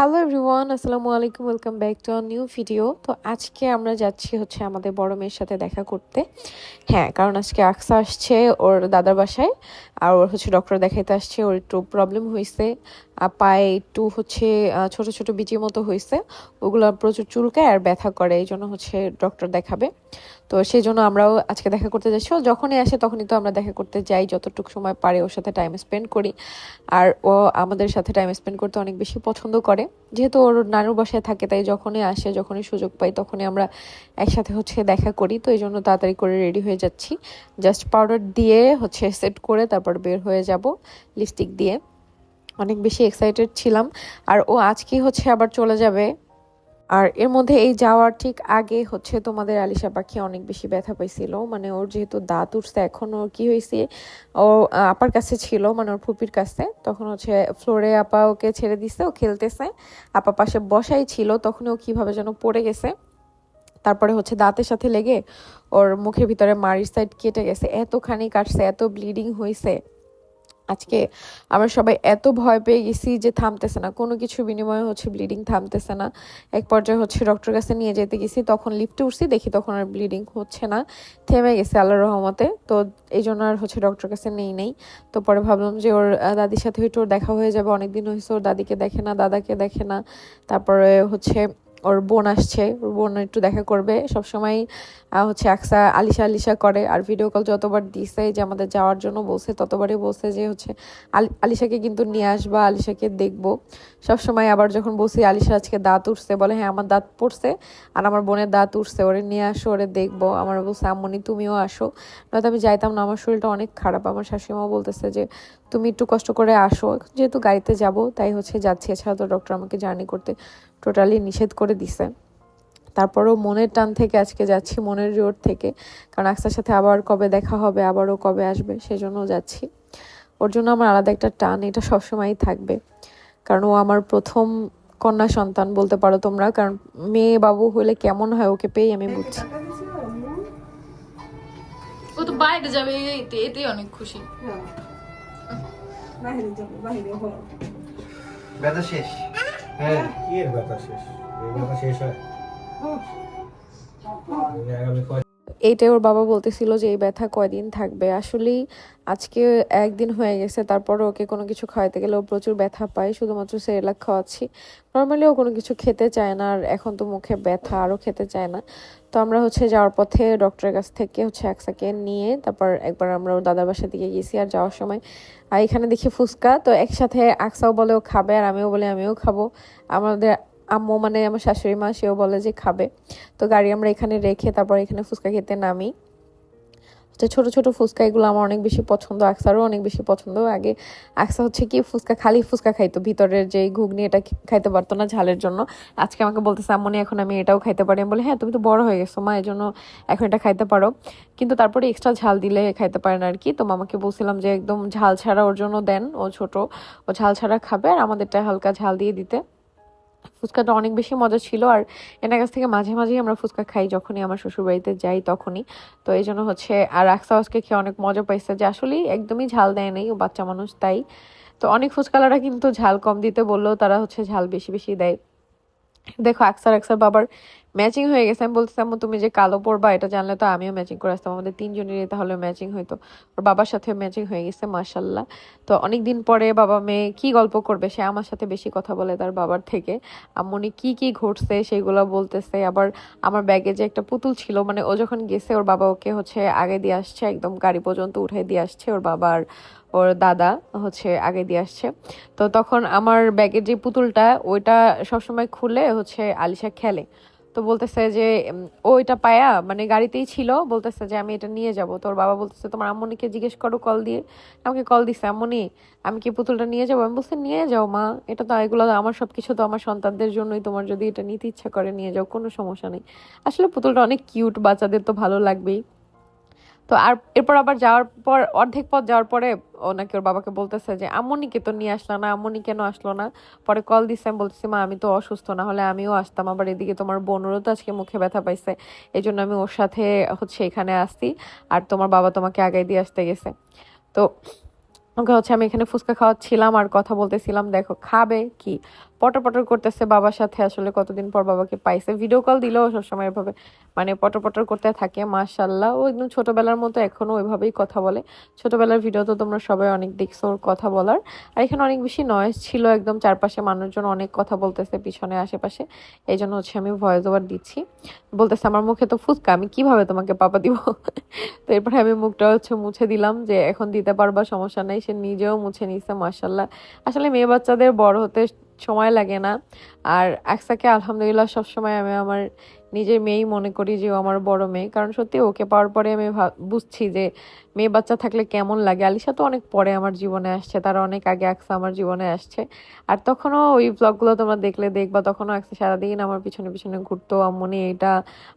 Hello everyone আসসালামু আলাইকুম welcome back to our new video তো আজকে আমরা যাচ্ছি হচ্ছে আমাদের বড় মেয়ের সাথে দেখা করতে। হ্যাঁ কারণ আজকে আকসা আসছে ওর দাদার বাসায়। আর ওর হচ্ছে ডক্টর দেখাইতে আসছে, ওর একটু প্রবলেম হয়েছে আর পায়ে একটু হচ্ছে ছোট ছোট বিচির মতো হয়েছে ওগুলো প্রচুর চুলকায় আর ব্যথা করে, এই জন্য হচ্ছে ডক্টর দেখাবে। তো সেই জন্য আমরাও আজকে দেখা করতে যাচ্ছি। ও যখনই আসে তখনই তো আমরা দেখা করতে যাই, যতটুকু সময় পারে ওর সাথে টাইম স্পেন্ড করি। আর ও আমাদের সাথে টাইম স্পেন্ড করতে অনেক বেশি পছন্দ করে। যেহেতু ওর নানুর বাসায় থাকে, তাই যখনই আসে, যখনই সুযোগ পাই, তখনই আমরা একসাথে হচ্ছে দেখা করি। তো এই জন্য তাড়াতাড়ি করে রেডি হয়ে যাচ্ছি। জাস্ট পাউডার দিয়ে হচ্ছে সেট করে তারপর বের হয়ে যাব লিপস্টিক দিয়ে। অনেক বেশি এক্সাইটেড ছিলাম। আর ও আজকে হচ্ছে আবার চলে যাবে। আর এর মধ্যে এই যাওয়ার ঠিক আগে হচ্ছে তোমাদের আলিশা পাখি অনেক বেশি ব্যথা পাইছিল। মানে ওর যেহেতু দাঁত উঠছে, এখন ওর কি হয়েছে ও আপার কাছে ছিল মানে ওর ফুপির কাছে। তখন হচ্ছে ফ্লোরে আপা ওকে ছেড়ে দিছে, ও খেলতেছে। আপা পাশে বসাই ছিল তখন ও কীভাবে যেন পড়ে গেছে। তারপরে হচ্ছে দাঁতের সাথে লেগে ওর মুখের ভিতরে মারির সাইড কেটে গেছে, এতখানি কাটছে, এত ব্লিডিং হয়েছে আজকে আমরা সবাই এত ভয় পেয়ে গেছি যে থামতেছে না, কোনো কিছু বিনিময়ে হচ্ছে ব্লিডিং থামতেছে না। এক পর্যায়ে হচ্ছে ডক্টর কাছে নিয়ে যেতে গেছি, তখন লিফটে উঠছি, দেখি তখন আর ব্লিডিং হচ্ছে না, থেমে গেছে আল্লাহ রহমতে। তো এই জন্য আর হচ্ছে ডক্টর কাছে নেই নেই। তো পরে ভাবলাম যে ওর দাদির সাথে হয়তো ওর দেখা হয়ে যাবে, অনেকদিন হয়েছে ওর দাদিকে দেখে না, দাদাকে দেখে না। তারপরে হচ্ছে ওর বোন আসছে, ওর বোন একটু দেখা করবে। সবসময় হচ্ছে আকসা আলিশা আলিশা করে আর ভিডিও কল যতবার দিছে যে আমাদের যাওয়ার জন্য বলছে, ততবারই বলছে যে হচ্ছে আলি- আলিশাকে কিন্তু নিয়ে আসবা, আলিশাকে দেখব। সবসময় আবার যখন বলছি আলিশা আজকে দাঁত উঠছে, বলে হ্যাঁ আমার দাঁত পড়ছে আর আমার বোনের দাঁত উঠছে, ওরে নিয়ে আসো, ওরে দেখব। আমার বলছে, আম্মনি, তুমিও আসো। নয়তো আমি যাইতাম না, আমার শরীরটা অনেক খারাপ। আমার শাশুড়িমাও বলতেছে যে, তুমি একটু কষ্ট করে আসো, যেহেতু গাড়িতে যাব, তাই হচ্ছে যাচ্ছি। এছাড়া তো ডক্টর আমাকে জার্নি করতে টোটালি নিষেধ করে দিছে। তারপরও মনের টান থেকে আজকে যাচ্ছি মনের রোড থেকে। কারণ আকসার সাথে আবার কবে দেখা হবে আবারও কবে আসবে সেজন্য যাচ্ছি। ওর জন্য আমার আলাদা একটা টান এটা সবসময়ই থাকবে। কারণ ও আমার প্রথম কন্যা সন্তান বলতে পারো তোমরা কারণ মেয়ে বাবু হলে কেমন হয় ওকে পেয়ে আমি বুঝছি। ও তো বাইরে যাবে এতে এতেই অনেক খুশি। বাইরে যাব বাইরে হলো ব্যথা শেষ। হ্যাঁ। কি এর ব্যথা শেষ। এই ব্যথা শেষ হয়। আগামী এইটাই ওর বাবা বলতেছিল যে, এই ব্যথা কয়দিন থাকবে? আসলেই আজকে একদিন হয়ে গেছে, তারপরে ওকে কোনো কিছু খাওয়াতে গেলে ও প্রচুর ব্যথা পায়, শুধুমাত্র সেরেলাক খাওয়াচ্ছি। নর্মালি ও কোনো কিছু খেতে চায় না, আর এখন তো মুখে ব্যথা আরও খেতে চায় না। তো আমরা হচ্ছে যাওয়ার পথে ডক্টরের কাছ থেকে হচ্ছে একসাকে নিয়ে তারপর একবার আমরা ওর দাদার বাসার দিকে গেছি, আর যাওয়ার সময় আর এখানে দেখি ফুচকা, তো একসাথে আকসাও বলে ও খাবে, আর আমিও বলে আমিও খাব। আমাদের আম্মু মানে আমার শাশুড়ি মা, সেও বলে যে খাবে। তো গাড়ি আমরা এখানে রেখে তারপর এখানে ফুচকা খেতে নামি। তো ছোট ছোট ফুচকা, এগুলো আমার অনেক বেশি পছন্দ, আকসারও অনেক বেশি পছন্দ। আগে আকসা হচ্ছে কি, ফুচকা, খালি ফুচকা খাইতো, ভিতরের যে ঘুগনি, এটা খাইতে পারতো না ঝালের জন্য। আজকে আমাকে বলতেছে আম্মনি এখন আমি এটাও খাইতে পারি। আমি বলি হ্যাঁ তুমি তো বড় হয়ে গেছো মা এই জন্য এখন এটা খাইতে পারো। কিন্তু তারপরে এক্সট্রা ঝাল দিলে খাইতে পারে না আর কি। তো মামাকে বলছিলাম যে, একদম ঝাল ছাড়া ওর জন্য দেন, ও ছোট, ও ঝাল ছাড়া খাবে, আর আমাদেরটা হালকা ঝাল দিয়ে দিতে। ফুচকাটা অনেক বেশি মজা ছিল আর এনার কাছ থেকে মাঝে মাঝেই আমরা ফুচকা খাই যখনই আমার শ্বশুরবাড়িতে যাই তখনই। তো এই জন্য হচ্ছে, আর আকসা আজকে খেয়ে অনেক মজা পাইছে যে আসলেই একদমই ঝাল দেয় নাই, ও বাচ্চা মানুষ তাই। তো অনেক ফুচকালারা কিন্তু ঝাল কম দিতে বললেও তারা হচ্ছে ঝাল বেশি বেশি দেয়। দেখো আকসার আকসার বাবার ম্যাচিং হয়ে গেছে। আমি বলতেছি, আম্মু, তুমি যে কালো পরবা, এটা জানলে তো আমিও ম্যাচিং করে আসতাম। আমাদের তিনজনেরই তাহলে ম্যাচিং হইতো। ওর বাবার সাথে ম্যাচিং হয়ে গেছে মার্শাল্লাহ তো অনেক দিন পরে বাবা মেয়ে কি গল্প করবে, সে আমার সাথে বেশি কথা বলে তার বাবার থেকে। আম্মনি কি কি ঘটছে সেগুলো বলতেছে। আবার আমার ব্যাগে যে একটা পুতুল ছিল মানে ও যখন গেছে, ওর বাবা ওকে হচ্ছে আগে দিয়ে আসছে, একদম গাড়ি পর্যন্ত উঠে দিয়ে আসছে। ওর বাবার ওর দাদা হচ্ছে আগে দিয়ে আসছে। তো তখন আমার ব্যাগের যে পুতুলটা, ওইটা সবসময় খুলে হচ্ছে আলিশা খেলে। তো বলতেছে যে ও এটা পায়া মানে গাড়িতেই ছিল। বলতেছে যে, আমি এটা নিয়ে যাব। তোর বাবা বলতেছে, তোমার আম্মনিকে জিজ্ঞেস করো কল দিয়ে। আমাকে কল দিছে, আম্মনি, আমি কি পুতুলটা নিয়ে যাব? আমি বলছি, নিয়ে যাও মা, এটা তো এগুলো আমার সব কিছু তো আমার সন্তানদের জন্যই। তোমার যদি এটা নিতে ইচ্ছা করে, নিয়ে যাও, কোনো সমস্যা নেই। আসলে পুতুলটা অনেক কিউট, বাচ্চাদের তো ভালো লাগবেই। তো আর এরপর আবার যাওয়ার পর, অর্ধেক পথ যাওয়ার পরে ও নাকি ওর বাবাকে বলতেছে যে, আম্মনিকে তো নিয়ে আসলো না আমনি কেন আসলো না? পরে কল দিচ্ছে আমি বলতেছি, মা, আমি তো অসুস্থ না হলে আমিও আসতাম। আবার এদিকে তোমার বোনেরও তো আজকে মুখে ব্যথা পাইছে এই জন্য আমি ওর সাথে হচ্ছে এখানে আসছি আর তোমার বাবা তোমাকে আগাই দিয়ে আসতে গেছে। তো ওকে হচ্ছে আমি এখানে ফুচকা খাওয়াচ্ছিলাম আর কথা বলতেছিলাম, দেখো, খাবে কি? পটর পটর করতেছে বাবার সাথে, আসলে কতদিন পর বাবাকে পাইছে। ভিডিও কল দিলেও সবসময় এভাবে মানে পটর পটর করতে থাকে মাশাল্লাহ ও একদম ছোটবেলার মতো এখনও ওইভাবেই কথা বলে। ছোটবেলার ভিডিও তো তোমরা সবাই অনেক দেখছ ওর কথা বলার। আর এখানে অনেক বেশি নয়েজ ছিল, একদম চারপাশে মানুষজন অনেক কথা বলতেছে পিছনে, আশেপাশে। এই জন্য হচ্ছে আমি ভয়েস ওভার দিচ্ছি। বলতেছে, আমার মুখে তো ফুচকা, আমি কীভাবে তোমাকে পাপা দিব? তো এরপরে আমি মুখটা হচ্ছে মুছে দিলাম যে, এখন দিতে পারবা, সমস্যা নেই। সে নিজেও মুছে নিছে মাসাল্লাহ আসলে মেয়ে বাচ্চাদের বড় হতে সময় লাগে না। আর একসাকে আলহামদুলিল্লাহ সবসময় আমি আমার নিজের মেয়েই মনে করি যে ও আমার বড় মেয়ে। কারণ সত্যি ওকে পাওয়ার পরে আমি বুঝছি যে মেয়ে বাচ্চা থাকলে কেমন লাগে। আলিশা তো অনেক পরে আমার জীবনে আসছে, তার অনেক আগে আকসা আমার জীবনে আসছে। আর তখনও ওই ব্লগগুলো তোমরা দেখলে দেখবা, তখনও আকসা সারাদিন আমার পিছনে পিছনে ঘুরতো, আম্মনি এইটা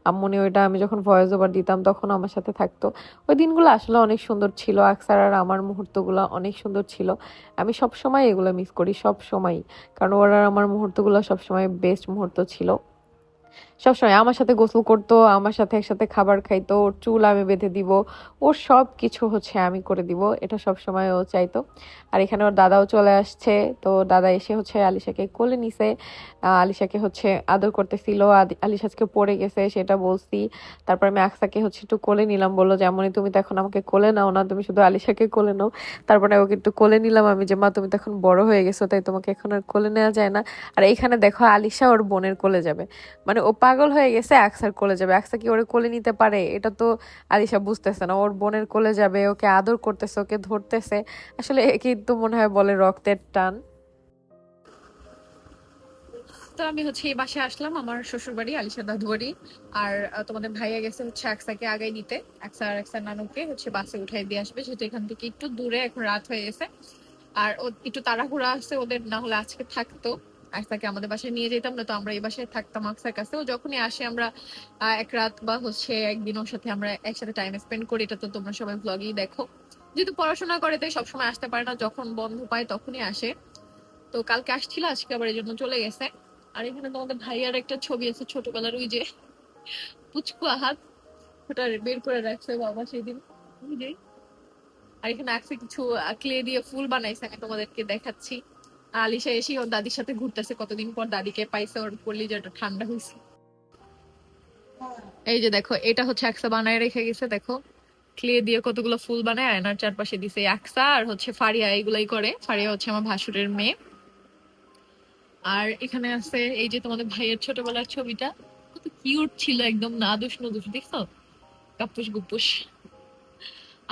আম্মনি ওইটা, আমি যখন ভয়েস ওভার দিতাম তখন আমার সাথে থাকতো। ওই দিনগুলো আসলে অনেক সুন্দর ছিল, আকসার আর আমার মুহূর্তগুলো অনেক সুন্দর ছিল। আমি সব সময় এগুলো মিস করি সব সময় কারণ ওরা আমার মুহূর্তগুলো সবসময় বেস্ট মুহূর্ত ছিল। সবসময় আমার সাথে গোসল করতো, আমার সাথে একসাথে খাবার খাইতো, ওর চুল আমি বেঁধে দিব, ওর সব কিছু হচ্ছে আমি করে দিব, এটা সব সময় ও চাইতো। আর এখানে ওর দাদাও চলে আসছে, তো দাদা এসে হচ্ছে আলিশাকে কোলে নিছে। আলিশাকে হচ্ছে আদর করতেছিল আলিশা আজকে পড়ে গেছে, সেটা বলছি। তারপর আমি আকসাকে হচ্ছে একটু কোলে নিলাম, বলল যেমনই তুমি তো এখন আমাকে কোলে নাও না, তুমি শুধু আলিশাকে কোলে নাও। তারপরে ওকে একটু কোলে নিলাম, আমি যে, মা, তুমি তো এখন বড় হয়ে গেছো, তাই তোমাকে এখন আর কোলে নেওয়া যায় না। আর এখানে দেখো আলিশা ওর বোনের কোলে যাবে। মানে ও পাগল হয়ে গেছে, আকসার কোলে যাবে। আকসা কি ওরে কোলে নিতে পারে? এটা তো আলিশা বুঝতেছে না। ওর বোনের কোলে যাবে, ওকে আদর করতেছে, ওকে ধরতেছে। আসলে কিন্তু মনে হয় বলে রক্তের টান। তো আমি হচ্ছে এই বাসায় আসলাম। আমার শ্বশুর বাড়ি আলিশা দাদু বাড়ি আর তোমাদের ভাইয়া গেছে হচ্ছে আকসাকে আগাই নিতে। একসা আর আকসার নানুকে হচ্ছে বাসে উঠাই দিয়ে আসবে। যেহেতু এখান থেকে একটু দূরে এখন রাত হয়ে গেছে। আর একটু তাড়াহুড়া আছে, ওদের না হলে আজকে থাকতো। আকসাকে আমাদের বাসায় নিয়ে যেতাম না তো আমরা এই বাসায় থাকতাম আকসার কাছে ও যখনই আসে আমরা এক রাত বা হচ্ছে একদিন ওর সাথে আমরা একসাথে টাইম স্পেন্ড করি, এটা তো তোমরা সবাই ব্লগেই দেখো। যেহেতু পড়াশোনা করে, তাই সবসময় আসতে পারে না, যখন বন্ধ পায় তখনই আসে। তো কালকে আসছিল, আজকে আবার এই জন্য চলে গেছে। আর এখানে তোমাদের ভাইয়ার একটা ছবি আছে ছোটবেলার, ওই যে পুচকু হাত ওটা বের করে রাখছে বাবা সেদিন। আর এখানে আছে কিছু ক্লে দিয়ে ফুল বানাইছে, আমি তোমাদেরকে দেখাচ্ছি। আলিশা এসে ওর দাদির সাথে ঘুরতেছে। কতদিন পর দাদিকে পাইছে, ওর কলিজাটা ঠান্ডা হয়েছে। এই যে দেখো, এটা হচ্ছে একসা বানায় রেখে গেছে, দেখো। ক্লে দিয়ে কতগুলো ফুল বানায়, আয়নার চারপাশে দিছে এই আকসা আর হচ্ছে ফারিয়া এগুলাই করে। ফারিয়া হচ্ছে আমার ভাসুরের মেয়ে। আর এখানে আছে, এই যে তোমাদের ভাইয়ের ছোটবেলার ছবিটা। কত কিউট ছিল, একদম নাদুস নদুস দেখছ? কাপুস গুপুস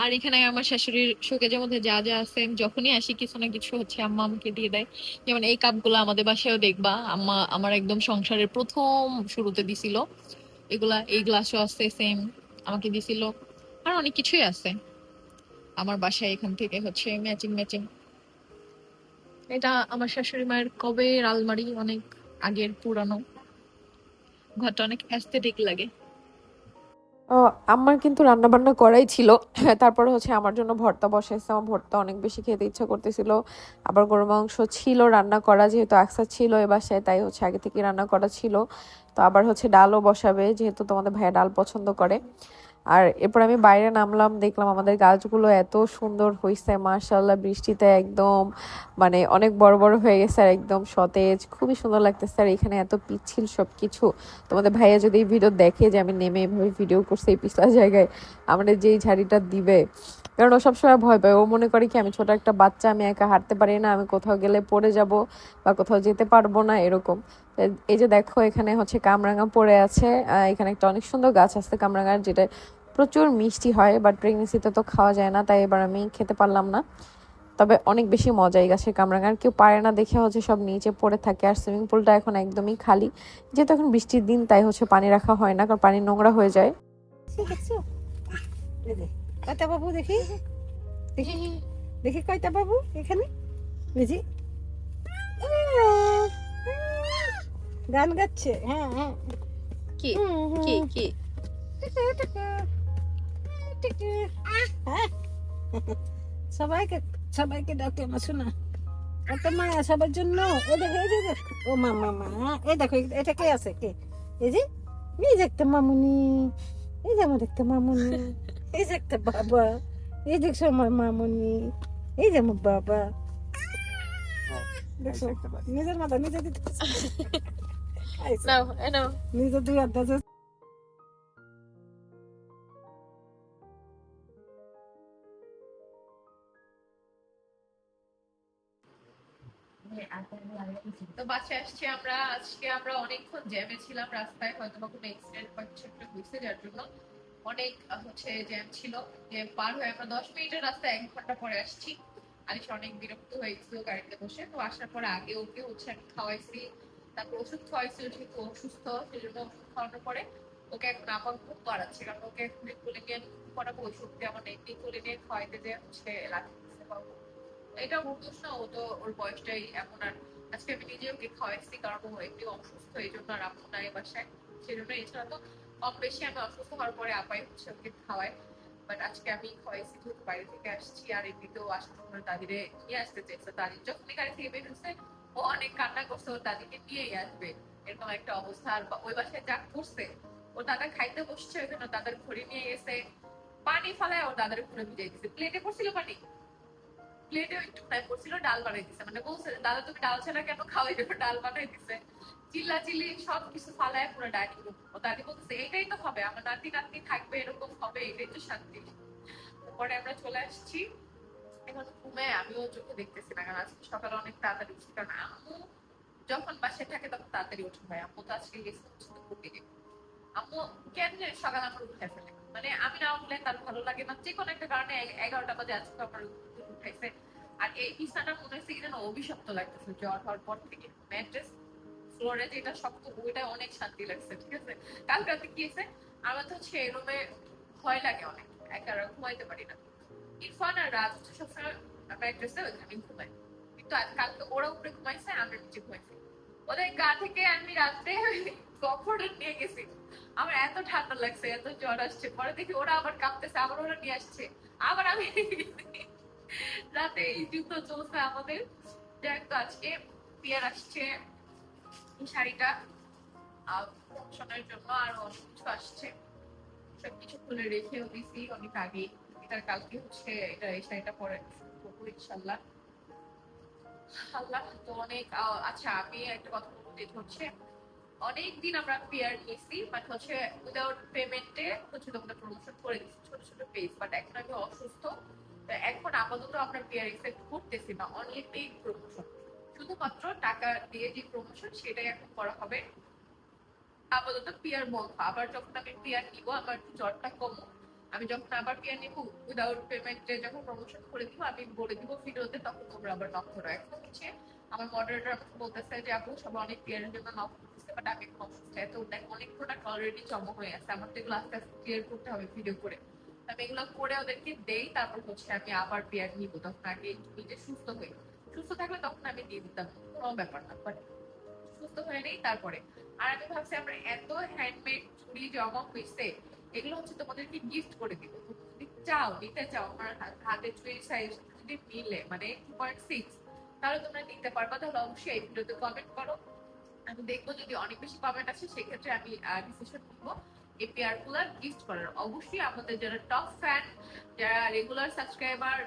আর এখানে আমার শাশুড়ির শোকেজের মধ্যে যা যা আছে, আমি যখনই আসি, কিছু না কিছু হচ্ছে আম্মা আমাকে দিয়ে দেয়। যেমন এই কাপগুলো আমাদের বাসায়ও দেখবা, আম্মা আমার একদম সংসারের প্রথম শুরুতে দিছিল। এগুলা, এই গ্লাসও আছে সেম আমাকে দিছিল। আর অনেক কিছুই আছে। আমার বাসায় এখান থেকে হচ্ছে ম্যাচিং ম্যাচিং এটা আমার শাশুড়ি মায়ের কবে আলমারি, অনেক আগের পুরানো। ঘরটা অনেক অ্যাস্থেটিক লাগে। আমার কিন্তু রান্না বান্না করাই ছিল। তারপর হচ্ছে আমার জন্য ভর্তা বসাইছে। আমার ভর্তা অনেক বেশি খেতে ইচ্ছা করতেছিল। আবার গরু মাংস ছিল, রান্না করা যেহেতু আকসা ছিল এ বাসায়, তাই হচ্ছে আগে থেকে রান্না করা ছিল। তো আবার হচ্ছে ডালও বসাবে, যেহেতু তোমাদের ভাইয়া ডাল পছন্দ করে। আর এরপর আমি বাইরে নামলাম, দেখলাম আমাদের গাছগুলো এত সুন্দর হয়েছে মার্শাল্লাহ বৃষ্টিতে একদম মানে অনেক বড় বড় হয়ে গেছে আর একদম সতেজ, খুবই সুন্দর লাগতেছে আর এখানে এত পিচ্ছিল সব কিছু তোমাদের ভাইয়া যদি এই ভিডিও দেখে যে আমি নেমে এভাবে ভিডিও করছি এই পিছলা জায়গায়, আমাদের যেই ঝাড়িটা দিবে কারণ ও সবসময় ভয় পায়। ও মনে করে কি আমি ছোট একটা বাচ্চা আমি একা হাঁটতে পারি না আমি কোথাও গেলে পড়ে যাব বা কোথাও যেতে পারব না এরকম। এই যে দেখো এখানে হচ্ছে কামরাঙা পড়ে আছে। এখানে একটা অনেক সুন্দর গাছ আছে কামরাঙার যেটা প্রচুর মিষ্টি হয় বাট প্রেগনেন্সিতে তো খাওয়া যায় না তাই এবার আমি খেতে পারলাম না। তবে অনেক বেশি মজা এই গাছের কামরাঙার। কেউ পারে না দেখে হচ্ছে সব নিচে পড়ে থাকে আর সুইমিং পুলটা এখন একদমই খালি। যেহেতু এখন বৃষ্টির দিন তাই হচ্ছে পানি রাখা হয় না কারণ পানি নোংরা হয়ে যায়। এই যে, কয়টা বাবু দেখি? দেখি। দেখি কয়টা বাবু এখানে? বুঝি গান গাচ্ছে। হ্যাঁ হ্যাঁ। কি। কি কি। সবাইকে সবাইকে ডাকে মা শোনা। এত মায়া সবার জন্য। ও দেখো এই যে। ও মা মা মা। এই দেখো এটা কে আছে? কে? এই যে এই একটা মামুনি। এই যে আমার একটা মামুনি। এই যে একটা বাবা এই দেখছ আমার মামুনি এই যে আমার বাবা। হ্যাঁ, দেখছ নিজের মাথা নিজে দিতে নিজে দুই আড্ডা তো বাসায় আসছি আমরা। আজকে আমরা অনেকক্ষণ জ্যামে ছিলাম রাস্তায় হয়তো বা কোনো অ্যাক্সিডেন্ট বা কিছু একটা হয়েছে যার জন্য। অনেক হচ্ছে জ্যাম ছিল। জ্যাম পার হয়ে আমরা দশ মিনিটের রাস্তায় এক ঘণ্টা পরে আসছি। আলিশ অনেক বিরক্ত হয়ে গেছিল গাড়িতে বসে। তো আসার পরে আগে ওকে হচ্ছে আমি খাওয়াইছি। তারপর ওষুধ খাওয়াইছিল, যেহেতু অসুস্থ সেই জন্য ওষুধ খাওয়ানোর পরে ওকে এখন আবার খুব বাড়াচ্ছে। কারণ ওকে এখন কোলে নিয়ে করাবো ওষুধ দিয়ে আমার এমনি কোলে নিয়ে খাওয়াইতে যে হচ্ছে বাবু এটা ওর দোষ না, ও তো ওর বয়সটাই এমন। আর আজকে আমি নিজে ওকে খাওয়াইছি, কারণ ও একটু অসুস্থ, এই জন্য আর আপু নাই বাসায়। সেই জন্য এছাড়া তো কম বেশি আমি অসুস্থ হওয়ার পরে আপাই হচ্ছে ওকে খাওয়াই বাট আজকে আমি খাওয়াইছি যেহেতু বাইরে থেকে আসছি আর এমনিতেও আসার সময় দাদিরে নিয়ে আসতে দাদি গাড়ি থেকে বের হচ্ছে, ও অনেক কান্না করছে ওর দাদিকে নিয়েই আসবে। এরকম একটা অবস্থা। আর ওই বাসায় যা করছে ওর দাদা খাইতে বসছে ওইখানে দাদার ঘড়ি নিয়ে গেছে। পানি ফালায় ওর দাদার ঘুরে ভিজে দিচ্ছে প্লেটে পড়ছিল পানি? প্লেটে একটু ফ্রাই করছিল, ডাল বানাই দিছে। মানে বলছে, দাদা, তুমি ডাল ছাড়া কেন খাওয়াই দেবো ডাল বানাই দিছে। চিল্লা চিল্লি সব কিছু ফালায় পুরো ডাইনিং রুম ও দাদি বলতেছে তো হবে, আমার নাতি নাতনি থাকবে, এরকম হবে, এটাই তো শান্তি। পরে আমরা চলে আসছি। এখন ঘুমে আমিও চোখে দেখতেছি না, কারণ আজকে সকালে অনেক তাড়াতাড়ি উঠছি কারণ আম্মু যখন বাসায় থাকে তখন তাড়াতাড়ি উঠে হয়। তো আজকে গেছে আম্মু কেন সকালে আমার উঠে ফেলে। মানে আমি না উঠলে তার ভালো লাগে না যে কোনো একটা কারণে এগারোটা বাজে আজকে আমার উঠাইছে। আর এই বিছানাটা মনে হচ্ছে কি যেন অভিশপ্ত লাগতেছে, জ্বর হওয়ার পর থেকে। ম্যাট্রেস ফ্লোরে যেটা শক্ত ওইটা অনেক শান্তি লাগছে, ঠিক আছে? কাল রাতে কি আমার তো হচ্ছে ভয় লাগে অনেক, একা ঘুমাইতে পারি না। ইরফান আর রাজ হচ্ছে সবসময় ঘুমাই। কিন্তু কালকে ওরা উপরে ঘুমাইছে, আমরা নিচে ঘুমাইছি ওদের গা থেকে আমি রাত্রে নিয়ে গেছি। আমার এত ঠান্ডা লাগছে, এত জ্বর আসছে। পরে দেখি ওরা আবার কাঁপতেছে, আবার ওরা নিয়ে আসছে। আবার আমি রাতে এই যুদ্ধ চলছে আমাদের। তো আজকে পিয়ার আসছে। এই শাড়িটা জন্য অনেক কিছু আসছে। সবকিছু খুলে অনেক আগেই। এটার কালকে হচ্ছে এটা, এই শাড়িটা পরে করব ইনশাল্লাহ। আল্লাহ, তো অনেক আচ্ছা আমি একটা কথা বলতে হচ্ছে অনেক দিন আমরা পেয়ার নিয়েছি বাট হচ্ছে উইদাউট পেমেন্টে হচ্ছে তোমাদের প্রমোশন করে দিচ্ছি ছোট ছোট পেজ বাট এখন আমি অসুস্থ এখন আপাতত আমরা পেয়ার এক্সপেক্ট করতেছি না অনলি পেইড প্রমোশন শুধুমাত্র টাকা দিয়ে যে প্রমোশন সেটাই এখন করা হবে। আপাতত পিয়ার বন্ধ। আবার যখন আমি পিয়ার নিব, আমার একটু জ্বরটা কমো। আমি যখন আবার পিয়ার নিব উইদাউট পেমেন্টে যখন প্রমোশন করে দিব, আমি বলে দিব ভিডিওতে, তখন তোমরা আবার নক করো। এখন হচ্ছে আমার মডারেটর আমাকে বলতেছে যে, আপু সব অনেক পিয়ারের জন্য নক করতেছে বাট আমি এখন অসুস্থ। এত দেখ, অনেক প্রোডাক্ট অলরেডি জমা হয়ে আছে। আমার তো এগুলো আস্তে আস্তে ক্লিয়ার করতে হবে ভিডিও করে। আমি এগুলো করে ওদেরকে দেই, তারপর হচ্ছে আমি আবার পেয়ার নিব। তখন আগে নিজে সুস্থ হই সুস্থ থাকলে তখন আমি দিয়ে দিতাম, কোনো ব্যাপার না বাট সুস্থ হয়ে নেই তারপরে। আর আমি ভাবছি আমরা এত হ্যান্ডমেড চুড়ি জমা হয়েছে এগুলো হচ্ছে তোমাদেরকে গিফট করে দিব। তুমি যদি চাও, নিতে চাও, আমার হাতে চুড়ি সাইজ যদি মিলে মানে টু পয়েন্ট সিক্স তাহলে তোমরা নিতে পারবা। তাহলে অবশ্যই এই ভিডিওতে কমেন্ট করো। আমি দেখব যদি অনেক বেশি কমেন্ট আসে, সেক্ষেত্রে আমি ডিসিশন নিবো। এই পেয়ারগুলা গিফট করার। অবশ্যই আমাদের যারা টপ ফ্যান যারা রেগুলার সাবস্ক্রাইবার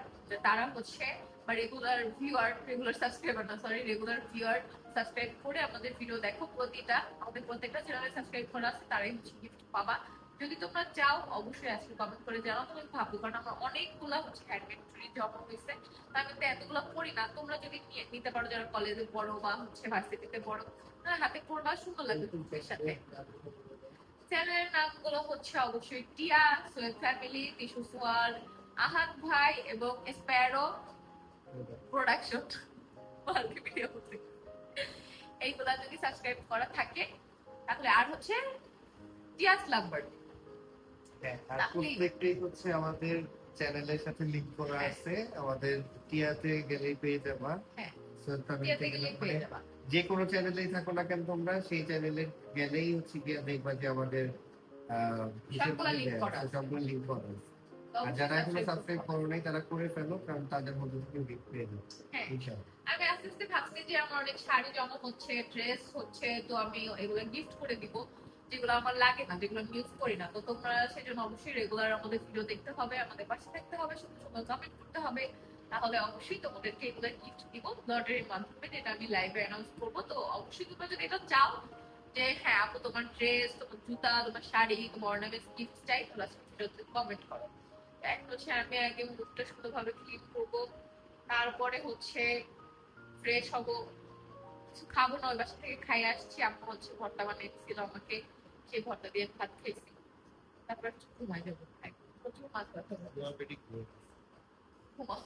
তারা হচ্ছে বা রেগুলার ভিউয়ার রেগুলার সাবস্ক্রাইবার না সরি রেগুলার ভিউয়ার সাবস্ক্রাইব করে আমাদের ভিডিও দেখো প্রতিটা, আমাদের প্রত্যেকটা চ্যানেলে সাবস্ক্রাইব করা আছে, তারাই হচ্ছে গিফট পাবা। যদি তোমরা চাও, অবশ্যই আজকে কমেন্ট করে জানাও তুমি ভাবো কারণ আমার অনেকগুলো হচ্ছে হ্যান্ডমেড চুরি জমা হয়েছে। আমি তো এতগুলো করি না, তোমরা যদি নিতে পারো যারা কলেজে পড়ো বা হচ্ছে ভার্সিটিতে পড়ো তাহলে হাতে পড়বা, সুন্দর লাগবে তোমাদের সাথে। চ্যানেলের নামগুলো হচ্ছে অবশ্যই টিয়া সোয়েব ফ্যামিলি টিসু সোয়াল আহাদ ভাই এবং স্প্যারো প্রোডাকশন মাল্টিমিডিয়া এইগুলা যদি সাবস্ক্রাইব করা থাকে তাহলে আর হচ্ছে টিয়াস লাভবার্ড হ্যাঁ, প্রত্যেকটাই হচ্ছে আমাদের চ্যানেলের সাথে লিংক করা হ্যাঁ। আছে। আমাদের টিয়াতে গেলেই পেয়ে যাবা। মানে যে কোনো চ্যানেলেই থাকো না কেন তোমরা সেই চ্যানেলে গেলেই হচ্ছে গিয়ে দেখবা যে আমাদের সবগুলা link করা আছে। আর যারা এখনও সাবস্ক্রাইব করো। নাই তারা করে ফেলো কারণ তাদের মধ্যে থেকে গিফট পেয়ে যাবে। হ্যাঁ। ইনশাআল্লাহ। আমি আস্তে আস্তে ভাবছি যে আমার অনেক শাড়ি জমা হচ্ছে ড্রেস হচ্ছে তো আমি এগুলো গিফট করে দিব যেগুলো আমার লাগে না যেগুলো আমি ইউজ করি না। তো তোমরা সেজন্য অবশ্যই রেগুলার আমাদের ভিডিও দেখতে হবে আমাদের পাশে থাকতে হবে সুন্দর সুন্দর কমেন্ট করতে হবে। তাহলে অবশ্যই তোমাদেরকে এগুলো গিফট দিব লটারির মাধ্যমে যেটা আমি লাইভে অ্যানাউন্স করব। তো অবশ্যই তোমরা যদি এটা চাও যে হ্যাঁ আপু তোমার ড্রেস তোমার জুতা তোমার শাড়ি তোমার অর্নামেন্টস গিফট চাই তোমরা কমেন্ট করো। এখন হচ্ছে আমি আগে মুখটা সুন্দরভাবে ক্লিন করব। তারপরে হচ্ছে ফ্রেশ হব। কিছু খাব না ওই বাসা থেকে খাই আসছি। আম্মা হচ্ছে ভর্তা বানিয়ে দিচ্ছিল আমাকে। সেই ভর্তা দিয়ে ভাত খেয়েছি তারপর ঘুমাই যাব। প্রচুর মাছ ব্যথা ঘুমাও।